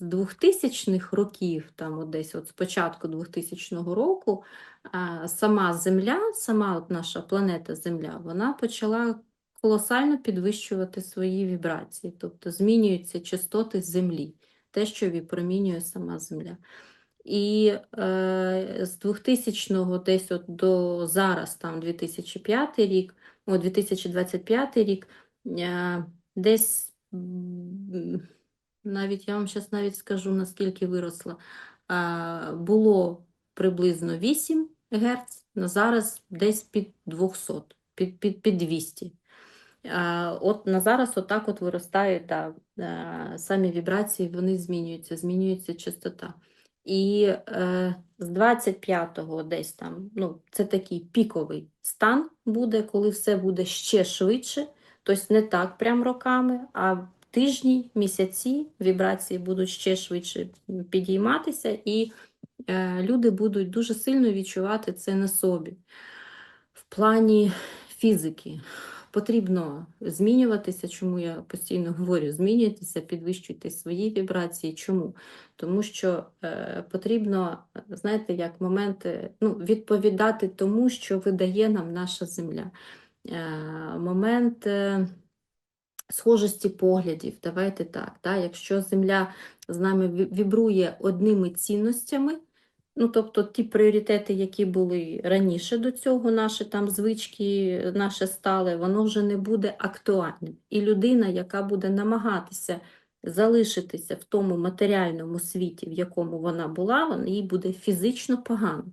з 2000-х років, там десь от з початку 2000 року, сама Земля, сама от наша планета Земля, вона почала колосально підвищувати свої вібрації, тобто змінюються частоти Землі, те, що випромінює сама Земля. І е, з 2000-го десь от до зараз, там 2005 рік, о, 2025 рік, е, десь навіть я вам зараз навіть скажу, наскільки виросла, було приблизно 8 Гц, на зараз десь під 200, під, під, під 200. От на зараз отак от виростають е, самі вібрації, вони змінюються, змінюється частота. І е, з 25-го десь там, ну, це такий піковий стан буде, коли все буде ще швидше, тобто не так прям роками, а тижні, місяці вібрації будуть ще швидше підійматися, і е, люди будуть дуже сильно відчувати це на собі. В плані фізики потрібно змінюватися, чому я постійно говорю, змінюйтеся, підвищуйте свої вібрації. Чому? Тому що е, потрібно, знаєте, як моменти, ну, відповідати тому, що видає нам наша земля. Е, момент е, схожості поглядів, давайте так, да? якщо земля з нами вібрує одними цінностями, Ну, тобто ті пріоритети, які були раніше до цього, наші там звички, наше стале, воно вже не буде актуальним. І людина, яка буде намагатися залишитися в тому матеріальному світі, в якому вона була, вона- їй буде фізично погано.